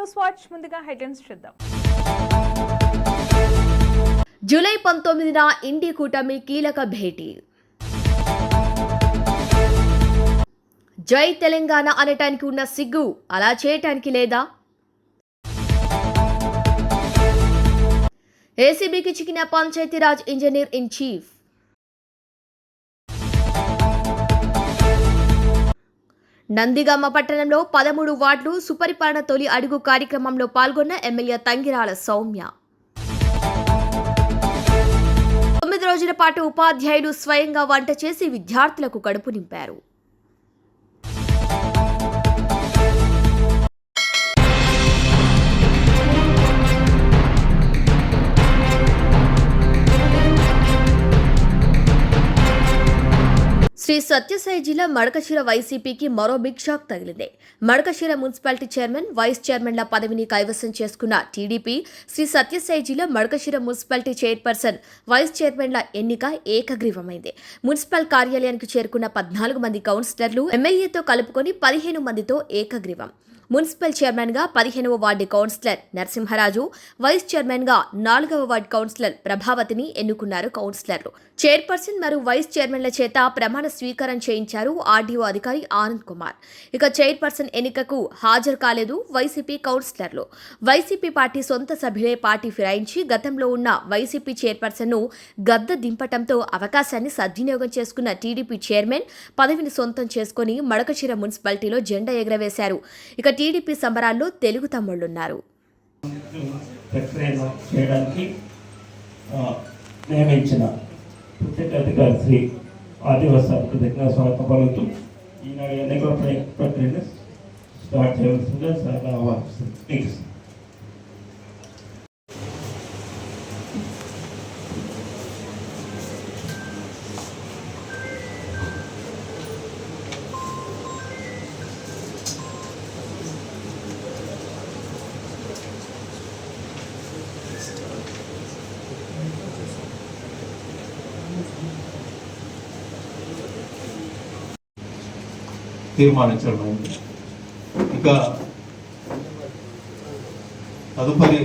News watch ముందుగా headlines చూద్దాం. July పంతొమ్మిదిన ఇండి కూటమి కీలక భేటీ. జై తెలంగాణ అనటానికి ఉన్న సిగ్గు అలా చేయటానికి లేదా? ఏసీబీకి చిక్కిన Panchayati Raj engineer in chief. Nandigama పట్టణంలో పదమూడు వార్డులు సుపరిపాలన తొలి అడుగు కార్యక్రమంలో పాల్గొన్న ఎమ్మెల్యే తంగిరాల సౌమ్య. తొమ్మిది రోజుల పాటు ఉపాధ్యాయులు స్వయంగా వంట చేసి విద్యార్థులకు కడుపు నింపారు. శ్రీ సత్యసాయి జిల్లా మడకశిర వైసీపీకి మరో బిగ్ షాక్ తగిలింది. మడకశిర మున్సిపాలిటీ చైర్మన్ వైస్ చైర్మన్ల పదవిని కైవసం చేసుకున్న టీడీపీ శ్రీ సత్యసాయి జిల్లా మడకశిర మున్సిపాలిటీ చైర్పర్సన్ వైస్ చైర్మన్ల ఎన్నిక ఏకగ్రీవమైంది. మున్సిపల్ కార్యాలయానికి చేరుకున్న పద్నాలుగు మంది కౌన్సిలర్లు ఎమ్మెల్యేతో కలుపుకొని పదిహేను మందితో ఏకగ్రీవం. మున్సిపల్ చైర్మన్గా పదిహేనవ వార్డు కౌన్సిలర్ నరసింహరాజు వైస్ చైర్మన్గా నాలుగవ వార్డు కౌన్సిలర్ ప్రభావతిని ఎన్నుకున్నారు కౌన్సిలర్లు. చైర్పర్సన్ మరియు వైస్ చైర్మన్ల చేత ప్రమాణ స్వీకారం చేయించారు ఆర్డీఓ అధికారి ఆనంద్ కుమార్. ఇక చైర్పర్సన్ ఎన్నికకు హాజరు కాలేదు వైసీపీ కౌన్సిలర్లు. వైసీపీ పార్టీ సొంత సభ్యులే పార్టీ ఫిరాయించి గతంలో ఉన్న వైసీపీ చైర్పర్సన్ను గద్ద దింపటంతో అవకాశాన్ని సద్వినియోగం చేసుకున్న టీడీపీ చైర్మన్ పదవిని సొంతం చేసుకుని మడకచీర మున్సిపాలిటీలో జెండా ఎగరవేశారు. ఇక టీడీపీ సంబరాల్లో తెలుగు తమ్ముళ్ళున్నారు చేయడానికి నియమించిన ప్రత్యేక అధికారి శ్రీ ఆదివాసాలకు దగ్గర స్వాగతం పలుకుతూ ఈనాడు ఎన్నికల ప్రక్రియను స్టార్ట్ చేయవలసిందిగా సార్ ఆహ్వానిస్తుంది తీర్మానించడం తీర్మానించడమైంది ఇక తదుపరి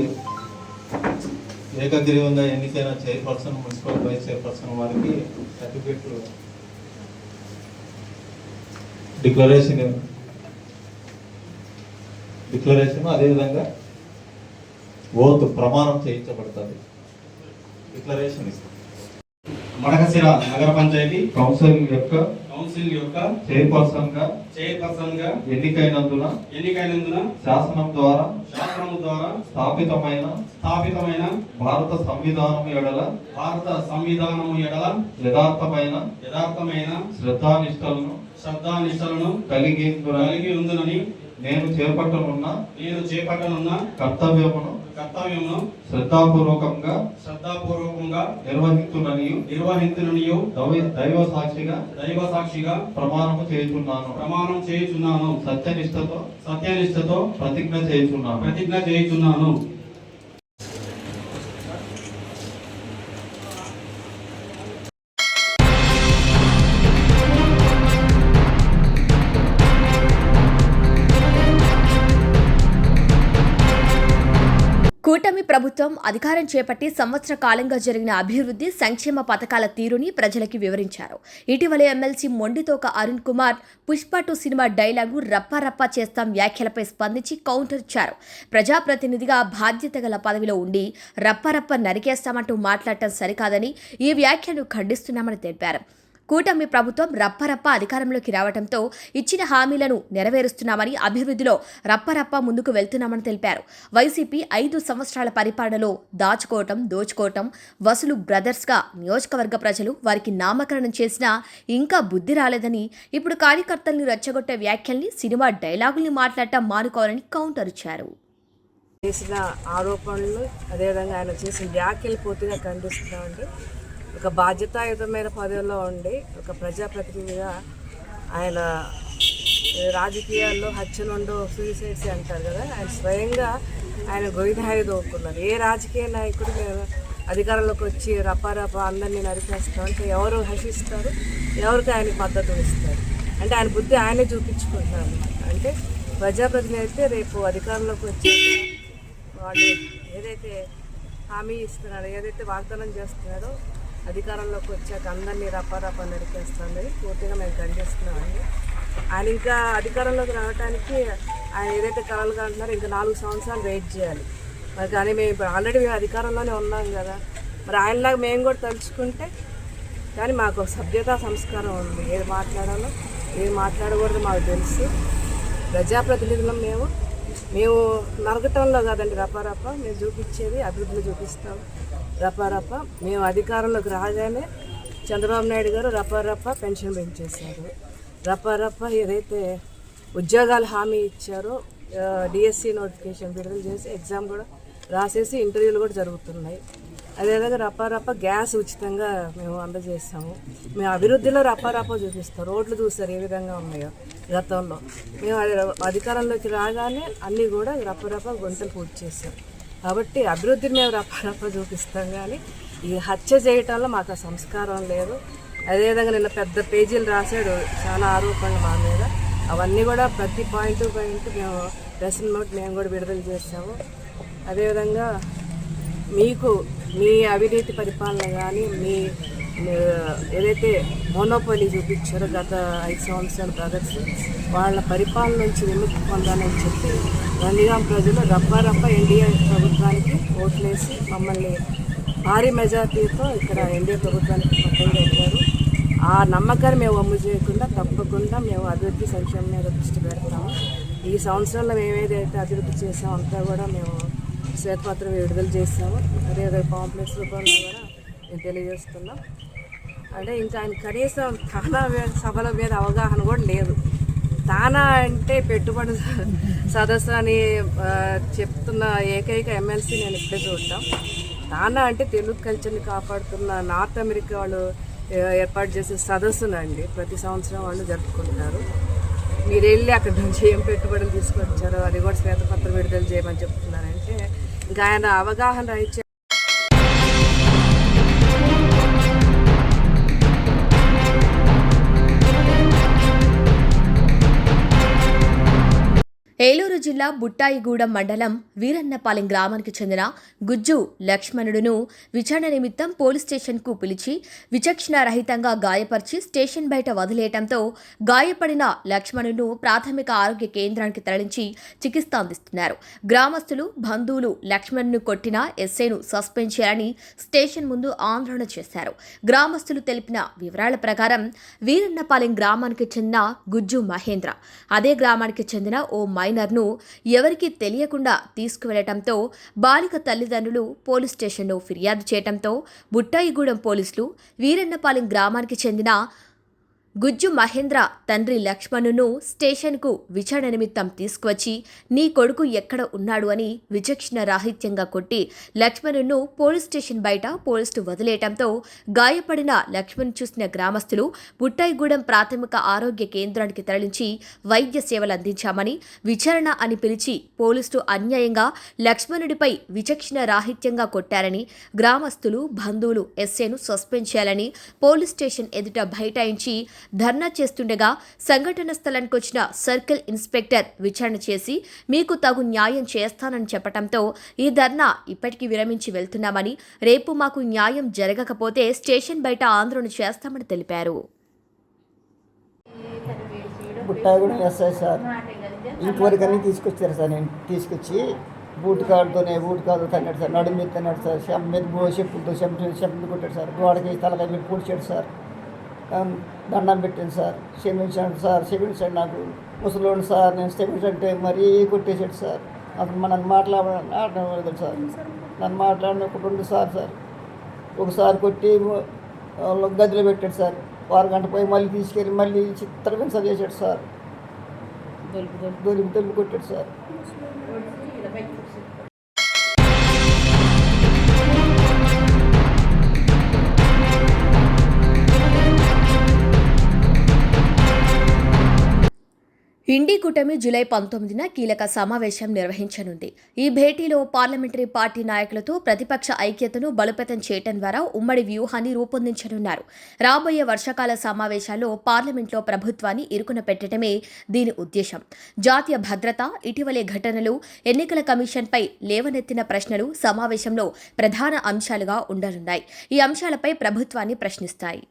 ఏకగ్రీవంగా ఎన్నికైన చైర్పర్సన్ మున్సిపల్ వైస్ చైర్పర్సన్ వారికి సర్టిఫికెట్లు డిక్లరేషన్ డిక్లరేషన్ అదేవిధంగా ఓత్ ప్రమాణం చేయించబడుతుంది. డిక్లరేషన్ ఇస్తాం. మడకశిర నగర పంచాయతీ కౌన్సిల్ యొక్క కౌన్సిల్ యొక్క చైర్పర్సన్గా చైర్పర్సన్గా ఎన్నికైనందున ఎన్నికైనందున శాసనం ద్వారా శాసనము ద్వారా స్థాపితమైన స్థాపితమైన భారత సంవిధానం ఎడల భారత సంవిధానము ఎడల యథార్థమైన యథార్థమైన శ్రద్ధానిష్టలను శ్రద్ధానిష్టలను కలిగి కలిగి ఉందునని నేను చేపట్టనున్న నేను చేపట్టనున్న కర్తవ్యమును కర్తవ్యమును శ్రద్ధాపూర్వకంగా శ్రద్ధాపూర్వకంగా నిర్వహించుననియు నిర్వహించుననియు దైవ- దైవ సాక్షిగా దైవ సాక్షిగా ప్రమాణము చేయుచున్నాను. ప్రమాణం చేయుచున్నాను. సత్యనిష్టతో సత్యనిష్టతో ప్రతిజ్ఞ చేయుచున్నాను. ప్రతిజ్ఞ చేయుచున్నాను. ప్రభుత్వం అధికారం చేపట్టి సంవత్సర కాలంగా జరిగిన అభివృద్ధి సంక్షేమ పథకాల తీరుని ప్రజలకి వివరించారు. ఇటీవల MLC Mondithoka Arun Kumar Pushpa two cinema dialogue రప్పా రప్పా చేస్తాం వ్యాఖ్యలపై స్పందించి కౌంటర్ ఇచ్చారు. ప్రజాప్రతినిధిగా బాధ్యత గల పదవిలో ఉండి రప్పరప్ప నరికేస్తామంటూ మాట్లాడటం సరికాదని ఈ వ్యాఖ్యను ఖండిస్తున్నామని తెలిపారు. కూటమి ప్రభుత్వం రప్పరప్ప అధికారంలోకి రావడంతో ఇచ్చిన హామీలను నెరవేరుస్తున్నామని అభివృద్ధిలో రప్పరప్ప ముందుకు వెళ్తున్నామని తెలిపారు. వైసీపీ ఐదు సంవత్సరాల పరిపాలనలో దాచుకోవటం దోచుకోవటం వసూలు బ్రదర్స్గా నియోజకవర్గ ప్రజలు వారికి నామకరణం చేసినా ఇంకా బుద్ధి రాలేదని ఇప్పుడు కార్యకర్తల్ని రెచ్చగొట్టే వ్యాఖ్యల్ని సినిమా డైలాగుల్ని మాట్లాడటం మానుకోవాలని కౌంటర్ ఇచ్చారు. చేసిన ఆరోపణలు అదేవిధంగా ఆయన చేసిన వ్యాఖ్యలు పూర్తిగా ఖండిస్తున్నామండి. ఒక బాధ్యతాయుతమైన పదవిలో ఉండి ఒక ప్రజాప్రతినిధిగా ఆయన రాజకీయాల్లో హత్యలు ఉండవు సూసైడ్స్ అంటారు కదా ఆయన స్వయంగా ఆయన గొయ్యిదాయి దోక్కున్నారు ఏ రాజకీయ నాయకుడు నేను అధికారంలోకి వచ్చి రపారప అందరినీ నరికేస్తాం అంటే ఎవరు హసిస్తారు? ఎవరికి ఆయన మద్దతు ఇస్తారు? అంటే ఆయన బుద్ధి ఆయనే చూపించుకుంటున్నారు. అంటే ప్రజాప్రతినిధి అయితే రేపు అధికారంలోకి వచ్చి వాళ్ళు ఏదైతే హామీ ఇస్తున్నారో ఏదైతే వాగ్దానం చేస్తున్నారో అధికారంలోకి వచ్చాక అందరినీ రపారపా నరికేస్తుంది. పూర్తిగా మేము ఖండిస్తున్నామండి ఆయన ఇంకా అధికారంలోకి రావడానికి ఆయన ఏదైతే కలలుగా అంటున్నారో ఇంకా నాలుగు సంవత్సరాలు వెయిట్ చేయాలి. మరి కానీ మేము ఇప్పుడు ఆల్రెడీ మేము అధికారంలోనే ఉన్నాం కదా. మరి ఆయనలాగా మేము కూడా తలుచుకుంటే కానీ మాకు సభ్యతా సంస్కారం ఉంది. ఏది మాట్లాడాలో ఏది మాట్లాడకూడదు మాకు తెలుసు. ప్రజాప్రతినిధులం మేము. మేము నరకటంలో కాదండి రపారప మేము చూపించేది అభివృద్ధిలో చూపిస్తాం. రపారప్ప మేము అధికారంలోకి రాగానే చంద్రబాబు నాయుడు గారు రపారప్ప పెన్షన్ పెంచేశారు. రపారప్ప ఏదైతే ఉద్యోగాలు హామీ ఇచ్చారో డిఎస్సి నోటిఫికేషన్ విడుదల చేసి ఎగ్జామ్ కూడా రాసేసి ఇంటర్వ్యూలు కూడా జరుగుతున్నాయి. అదేవిధంగా రపారప్ప గ్యాస్ ఉచితంగా మేము అందజేస్తాము. మేము అభివృద్ధిలో రపారప్ప చూపిస్తాం. రోడ్లు చూస్తారు ఏ విధంగా ఉన్నాయో గతంలో. మేము అది అధికారంలోకి రాగానే అన్నీ కూడా రపారప్ప గుంటలు పూర్తి చేస్తాం కాబట్టి అభివృద్ధిని మేము రపరప చూపిస్తాం కానీ ఈ హత్య చేయటంలో మాకు ఆ సంస్కారం లేదు. అదేవిధంగా నిన్న పెద్ద పేజీలు రాశాడు చాలా ఆరోపణలు మా మీద. అవన్నీ కూడా ప్రతి పాయింట్ పాయింట్ మేము ప్రెస్ నోట్ మేము కూడా విడుదల చేసాము అదేవిధంగా మీకు మీ అవినీతి పరిపాలన కానీ మీ ఏదైతే మోనోపలి చూపించారో గత ఐదు సంవత్సరాల బ్రదర్స్ వాళ్ళ పరిపాలన నుంచి విముక్తి పొందాలని చెప్పి నందిగాం ప్రజలు రప్ప రప్ప ఎన్డీఏ ప్రభుత్వానికి ఓట్లేసి మమ్మల్ని భారీ మెజార్టీతో ఇక్కడ ఎన్డీఏ ప్రభుత్వానికి పట్టం పెట్టారు ఆ నమ్మకాన్ని మేము అమ్ము చేయకుండా తప్పకుండా మేము అభివృద్ధి సంక్షేమం మీద దృష్టి పెడతాము. ఈ సంవత్సరంలో మేము ఏదైతే అభివృద్ధి చేసామో అంతా కూడా మేము శ్వేతపత్రం విడుదల చేసాము అదేవిధంగా కాంప్లెక్స్ రూపంలో కూడా తెలియజేస్తున్నాం. అంటే ఇంకా ఆయన కనీసం తానా వే- సభల మీద అవగాహన కూడా లేదు. తానా అంటే పెట్టుబడి సదస్సు అని చెప్తున్న ఏకైక ఎమ్మెల్సీ నేను ఇప్పుడే చూడటం. తానా అంటే తెలుగు కల్చర్ని కాపాడుతున్న నార్త్ అమెరికా వాళ్ళు ఏర్పాటు చేసే సదస్సునండి ప్రతి సంవత్సరం వాళ్ళు జరుపుకుంటారు. మీరు వెళ్ళి అక్కడ నుంచి ఏం పెట్టుబడులు తీసుకొచ్చారో అది కూడా శ్వేతపత్రం విడుదల చేయమని చెప్తున్నారంటే ఇంకా ఆయన అవగాహన ఇచ్చే జిల్లా బుట్టాయిగూడెం మండలం వీరన్నపాలెం గ్రామానికి చెందిన గుజ్జు లక్ష్మణుడును విచారణ నిమిత్తం పోలీస్ స్టేషన్కు పిలిచి విచక్షణ రహితంగా గాయపరిచి స్టేషన్ బయట వదిలేయటంతో గాయపడిన లక్ష్మణును ప్రాథమిక ఆరోగ్య కేంద్రానికి తరలించి చికిత్స అందిస్తున్నారు. గ్రామస్తులు బంధువులు లక్ష్మణ్ను కొట్టిన ఎస్ఐను సస్పెండ్ చేయాలని స్టేషన్ ముందు ఆందోళన చేశారు. గ్రామస్తులు తెలిపిన వివరాల ప్రకారం వీరన్నపాలెం గ్రామానికి చెందిన గుజ్జు మహేంద్ర అదే గ్రామానికి చెందిన ఓ మైనర్ను ఎవరికీ తెలియకుండా తీసుకువెళ్ళటంతో బాలిక తల్లిదండ్రులు పోలీస్ స్టేషన్లో ఫిర్యాదు చేయటంతో బుట్టాయిగూడెం పోలీసులు వీరన్నపాలెం గ్రామానికి చెందిన గుజ్జు మహేంద్ర తండ్రి లక్ష్మణును స్టేషన్కు విచారణ నిమిత్తం తీసుకువచ్చి నీ కొడుకు ఎక్కడ ఉన్నాడు అని విచక్షణ రాహిత్యంగా కొట్టి లక్ష్మణును పోలీస్ స్టేషన్ బయట పోలీసులు వదిలేయటంతో గాయపడిన లక్ష్మణ్ చూసిన గ్రామస్తులు బుట్టాయిగూడెం ప్రాథమిక ఆరోగ్య కేంద్రానికి తరలించి వైద్య సేవలు అందించామని విచారణ అని పిలిచి పోలీసులు అన్యాయంగా లక్ష్మణుడిపై విచక్షణ రాహిత్యంగా కొట్టారని గ్రామస్తులు బంధువులు ఎస్ఏను సస్పెండ్ చేయాలని పోలీస్ స్టేషన్ ఎదుట బైఠాయించి ధర్నా చేస్తుండగా సంఘటన స్థలానికి వచ్చిన సర్కిల్ ఇన్స్పెక్టర్ విచారణ చేసి మీకు తగు న్యాయం చేస్తానని చెప్పడంతో ఈ ధర్నా ఇప్పటికీ విరమించి వెళ్తున్నామని రేపు మాకు న్యాయం జరగకపోతే స్టేషన్ బయట ఆందోళన చేస్తామని తెలిపారు. బుట్టాయి ఎస్ఐ సార్ ఇంతవరకు తీసుకొచ్చారు సార్ నేను తీసుకొచ్చి బూట్ కాడుతోనే బూట్ కాదు తన్నాడు సార్ నడుము మీద తన్నాడు సార్ చెంప మీద చెప్పులతో చెంప చెంపలు కొట్టాడు సార్ గోడకి తలకాయ మీద పూడ్చాడు సార్. దండం పెట్టాను సార్. క్షమించండి సార్ క్షమించండి నాకు. ముసలోడు సార్ నేను క్షమించంటే మరీ కొట్టేశాడు సార్. అసలు మన నన్ను మాట్లాడలేదు సార్. నన్ను మాట్లాడిన ఒక రెండు సార్ సార్. ఒకసారి కొట్టి గదిలో పెట్టాడు సార్. వారు గంట పోయి మళ్ళీ తీసుకెళ్ళి మళ్ళీ చిత్రహింస చేశాడు సార్. దొరికి తొలిపి కొట్టాడు సార్. ఇండి కూటమి జూలై పంతొమ్మిదిన కీలక సమావేశం నిర్వహించనుంది. ఈ భేటీలో పార్లమెంటరీ పార్టీ నాయకులతో ప్రతిపక్ష ఐక్యతను బలోపేతం చేయడం ద్వారా ఉమ్మడి వ్యూహాన్ని రూపొందించనున్నారు. రాబోయే వర్షాకాల సమావేశాల్లో పార్లమెంట్లో ప్రభుత్వాన్ని ఇరుకున పెట్టడమే దీని ఉద్దేశం. జాతీయ భద్రత ఇటీవలే ఘటనలు ఎన్నికల కమిషన్పై లేవనెత్తిన ప్రశ్నలు సమావేశంలో ప్రధాన అంశాలుగా ఉండనున్నాయి. ఈ అంశాలపై ప్రభుత్వాన్ని ప్రశ్నిస్తాయి.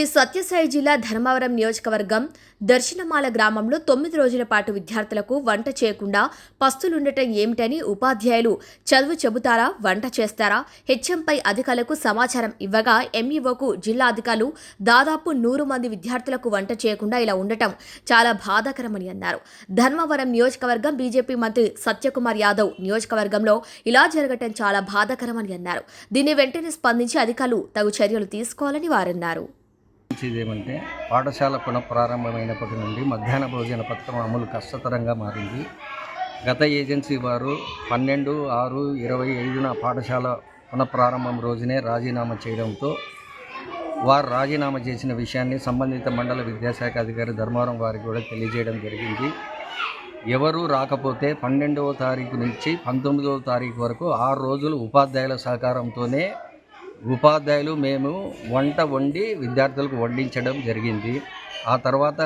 శ్రీ సత్యసాయి జిల్లా ధర్మవరం నియోజకవర్గం దర్శనమాల గ్రామంలో తొమ్మిది రోజుల పాటు విద్యార్థులకు వంట చేయకుండా పస్తులుండటం ఏమిటని ఉపాధ్యాయులు చదువు చెబుతారా వంట చేస్తారా? హెచ్ఎంపై అధికారులకు సమాచారం ఇవ్వగా ఎంఈఓకు జిల్లా అధికారులు దాదాపు నూరు మంది విద్యార్థులకు వంట చేయకుండా ఇలా ఉండటం చాలా బాధాకరమని అన్నారు. ధర్మవరం నియోజకవర్గం బీజేపీ మంత్రి సత్యకుమార్ యాదవ్ నియోజకవర్గంలో ఇలా జరగటం చాలా బాధాకరమని అన్నారు. దీన్ని వెంటనే స్పందించి అధికారులు తగు చర్యలు తీసుకోవాలని వారన్నారు. ఏమంటే పాఠశాల పునఃప్రారంభమైనప్పటి నుండి మధ్యాహ్న భోజన పథకం అమలు కష్టతరంగా మారింది. గత ఏజెన్సీ వారు పన్నెండు ఆరు ఇరవై ఐదున పాఠశాల పునఃప్రారంభం రోజునే రాజీనామా చేయడంతో వారు రాజీనామా చేసిన విషయాన్ని సంబంధిత మండల విద్యాశాఖ అధికారి ధర్మవరం వారికి కూడా తెలియజేయడం జరిగింది. ఎవరూ రాకపోతే పన్నెండవ తారీఖు నుంచి పంతొమ్మిదవ తారీఖు వరకు ఆరు రోజులు ఉపాధ్యాయుల సహకారంతోనే ఉపాధ్యాయులు మేము వంట వండి విద్యార్థులకు వడ్డించడం జరిగింది. ఆ తర్వాత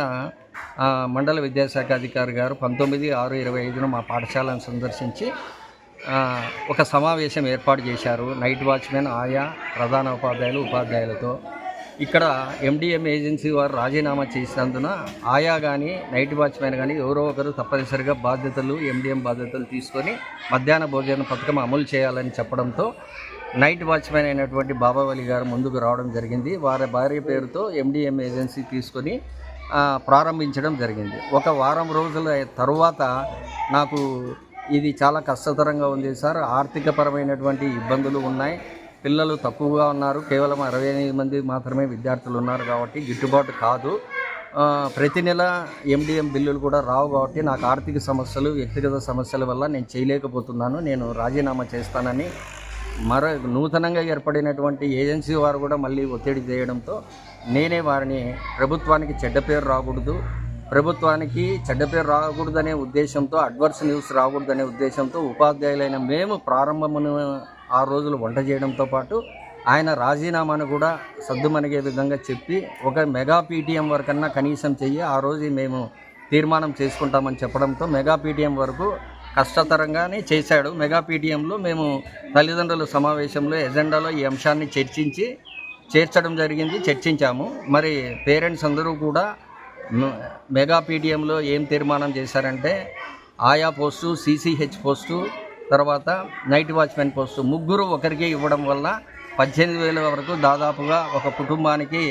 మండల విద్యాశాఖ అధికారి గారు పంతొమ్మిది ఆరు ఇరవై ఐదున మా పాఠశాలను సందర్శించి ఒక సమావేశం ఏర్పాటు చేశారు. నైట్ వాచ్మెన్ ఆయా ప్రధాన ఉపాధ్యాయులు ఉపాధ్యాయులతో. ఇక్కడ ఎండిఎం ఏజెన్సీ వారు రాజీనామా చేసినందున ఆయా కానీ నైట్ వాచ్మెన్ కానీ ఎవరో ఒకరు తప్పనిసరిగా బాధ్యతలు ఎండిఎం బాధ్యతలు తీసుకొని మధ్యాహ్న భోజన పథకం అమలు చేయాలని చెప్పడంతో నైట్ వాచ్మెన్ అయినటువంటి బాబావలి గారు ముందుకు రావడం జరిగింది. వారి భార్య పేరుతో ఎండిఎం ఏజెన్సీ తీసుకొని ప్రారంభించడం జరిగింది. ఒక వారం రోజుల తరువాత నాకు ఇది చాలా కష్టతరంగా ఉంది సార్. ఆర్థికపరమైనటువంటి ఇబ్బందులు ఉన్నాయి. పిల్లలు తక్కువగా ఉన్నారు. కేవలం అరవై ఎనిమిది మంది మాత్రమే విద్యార్థులు ఉన్నారు కాబట్టి గిట్టుబాటు కాదు. ప్రతి నెల ఎండిఎం బిల్లులు కూడా రావు కాబట్టి నాకు ఆర్థిక సమస్యలు వ్యక్తిగత సమస్యల వల్ల నేను చేయలేకపోతున్నాను. నేను రాజీనామా చేస్తానని మరో నూతనంగా ఏర్పడినటువంటి ఏజెన్సీ వారు కూడా మళ్ళీ ఒత్తిడి చేయడంతో నేనే వారిని ప్రభుత్వానికి చెడ్డ పేరు రాకూడదు ప్రభుత్వానికి చెడ్డ పేరు రాకూడదనే ఉద్దేశంతో అడ్వర్స్ న్యూస్ రాకూడదనే ఉద్దేశంతో ఉపాధ్యాయులైన మేము ప్రారంభమును ఆ రోజులు వంట చేయడంతో పాటు ఆయన రాజీనామాను కూడా సద్దుమణిగే విధంగా చెప్పి ఒక మెగా పీటీఎం వరకన్నా కనీసం చెయ్యి ఆ రోజు మేము తీర్మానం చేసుకుంటామని చెప్పడంతో మెగా పీటీఎం వరకు కష్టతరంగానే చేశాడు. మెగా పీటీఎంలో మేము తల్లిదండ్రుల సమావేశంలో ఎజెండాలో ఈ అంశాన్ని చర్చించి చేర్చడం జరిగింది చర్చించాము. మరి పేరెంట్స్ అందరూ కూడా మెగా పీటీఎంలో ఏం తీర్మానం చేశారంటే ఆయా పోస్టు సీసీహెచ్ పోస్టు తర్వాత నైట్ వాచ్మెన్ పోస్టు ముగ్గురు ఒకరికి ఇవ్వడం వల్ల పద్దెనిమిది వేల వరకు దాదాపుగా ఒక కుటుంబానికి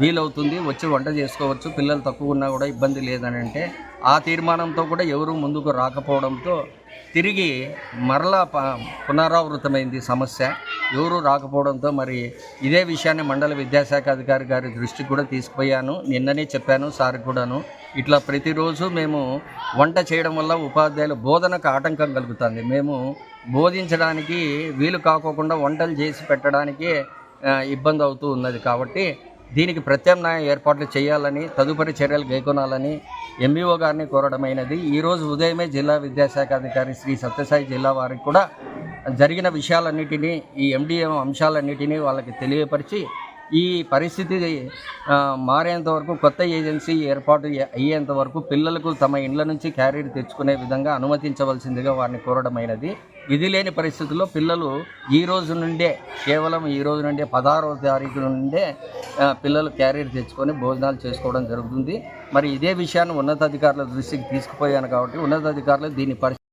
వీలవుతుంది వచ్చి వంట చేసుకోవచ్చు. పిల్లలు తక్కువ ఉన్నా కూడా ఇబ్బంది లేదని అంటే ఆ తీర్మానంతో కూడా ఎవరు ముందుకు రాకపోవడంతో తిరిగి మరలా ప పునరావృతమైంది సమస్య. ఎవరు రాకపోవడంతో మరి ఇదే విషయాన్ని మండల విద్యాశాఖ అధికారి గారి దృష్టికి కూడా తీసుకుపోయాను. నిన్ననే చెప్పాను సార్ కూడాను. ఇట్లా ప్రతిరోజు మేము వంట చేయడం వల్ల ఉపాధ్యాయుల బోధనకు ఆటంకం కలుగుతుంది. మేము బోధించడానికి వీలు కాకోకుండా వంటలు చేసి పెట్టడానికి ఇబ్బంది అవుతూ ఉన్నది. కాబట్టి దీనికి ప్రత్యామ్నాయ ఏర్పాట్లు చేయాలని తదుపరి చర్యలు గైకొనాలని ఎంఈఓ గారిని కోరడమైనది ఈరోజు ఉదయమే జిల్లా విద్యాశాఖ అధికారి శ్రీ సత్యసాయి జిల్లా వారికి కూడా జరిగిన విషయాలన్నిటినీ ఈ ఎండిఎం అంశాలన్నిటినీ వాళ్ళకి తెలియపరిచి ఈ పరిస్థితి మారేంత వరకు కొత్త ఏజెన్సీ ఏర్పాటు అయ్యేంత వరకు పిల్లలకు తమ ఇండ్ల నుంచి క్యారీర్ తెచ్చుకునే విధంగా అనుమతించవలసిందిగా వారిని కోరడమైనది విధి లేని పరిస్థితుల్లో పిల్లలు ఈ రోజు నుండే కేవలం ఈ రోజు నుండే పదహారవ తారీఖు నుండే పిల్లలు క్యారీర్ తెచ్చుకొని భోజనాలు చేసుకోవడం జరుగుతుంది. మరి ఇదే విషయాన్ని ఉన్నతాధికారుల దృష్టికి తీసుకుపోయాను కాబట్టి ఉన్నతాధికారులు దీని పరిస్థితి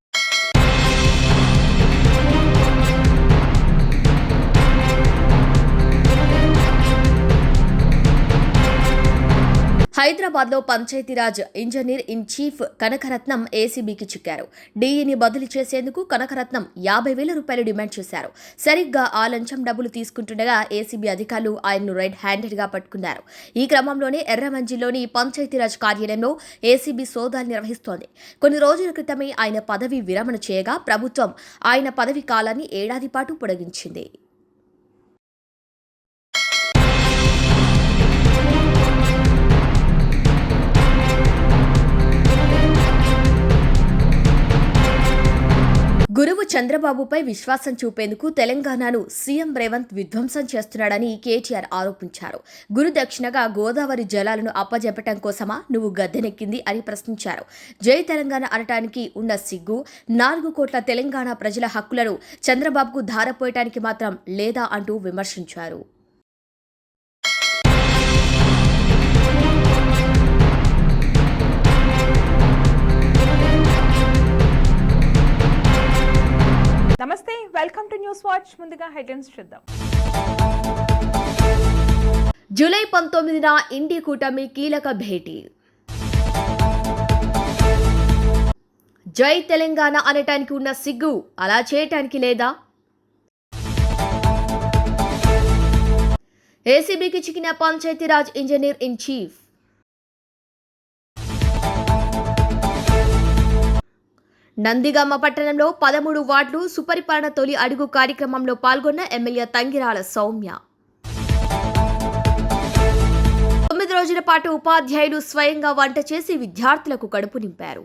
హైదరాబాద్లో Panchayati Raj engineer in chief Kanakaratnam ఏసీబీకి చిక్కారు. డీఈని బదిలీ చేసేందుకు కనకరత్నం యాభై వేల రూపాయలు డిమాండ్ చేశారు. సరిగ్గా ఆ లంచం డబ్బులు తీసుకుంటుండగా ఏసీబీ అధికారులు ఆయన్ను రెడ్ హ్యాండెడ్గా పట్టుకున్నారు. ఈ క్రమంలోనే ఎర్రమంజిలోని పంచాయతీరాజ్ కార్యాలయంలో ఏసీబీ సోదాలు నిర్వహిస్తోంది. కొన్ని రోజుల క్రితమే ఆయన పదవి విరమణ చేయగా ప్రభుత్వం ఆయన పదవి కాలాన్ని ఏడాది పాటు పొడిగించింది. చంద్రబాబుపై విశ్వాసం చూపేందుకు తెలంగాణను సీఎం రేవంత్ విధ్వంసం చేస్తున్నాడని కేటీఆర్ ఆరోపించారు. గురు దక్షిణగా గోదావరి జలాలను అప్పజెప్పటం కోసమా నువ్వు గద్దెనెక్కింది అని ప్రశ్నించారు. జై తెలంగాణ అనటానికి ఉన్న సిగ్గు నాలుగు కోట్ల తెలంగాణ ప్రజల హక్కులను చంద్రబాబుకు ధారపోయటానికి మాత్రం లేదా అంటూ విమర్శించారు. Welcome to news watch. ముందుగా హెడ్లైన్స్ చూద్దాం. జూలై పంతొమ్మిదిన ఇండి కూటమి కీలక భేటీ. జై తెలంగాణ అనటానికి ఉన్న సిగ్గు అలా చేయటానికి లేదా? ఏసీబీకి చిక్కిన Panchayati Raj engineer in chief. Nandigama పట్టణంలో పదమూడు వార్డులు సుపరిపాలన తొలి అడుగు కార్యక్రమంలో పాల్గొన్న ఎమ్మెల్యే తంగిరాల సౌమ్య. తొమ్మిది రోజుల పాటు ఉపాధ్యాయులు స్వయంగా వంట చేసి విద్యార్థులకు కడుపు నింపారు.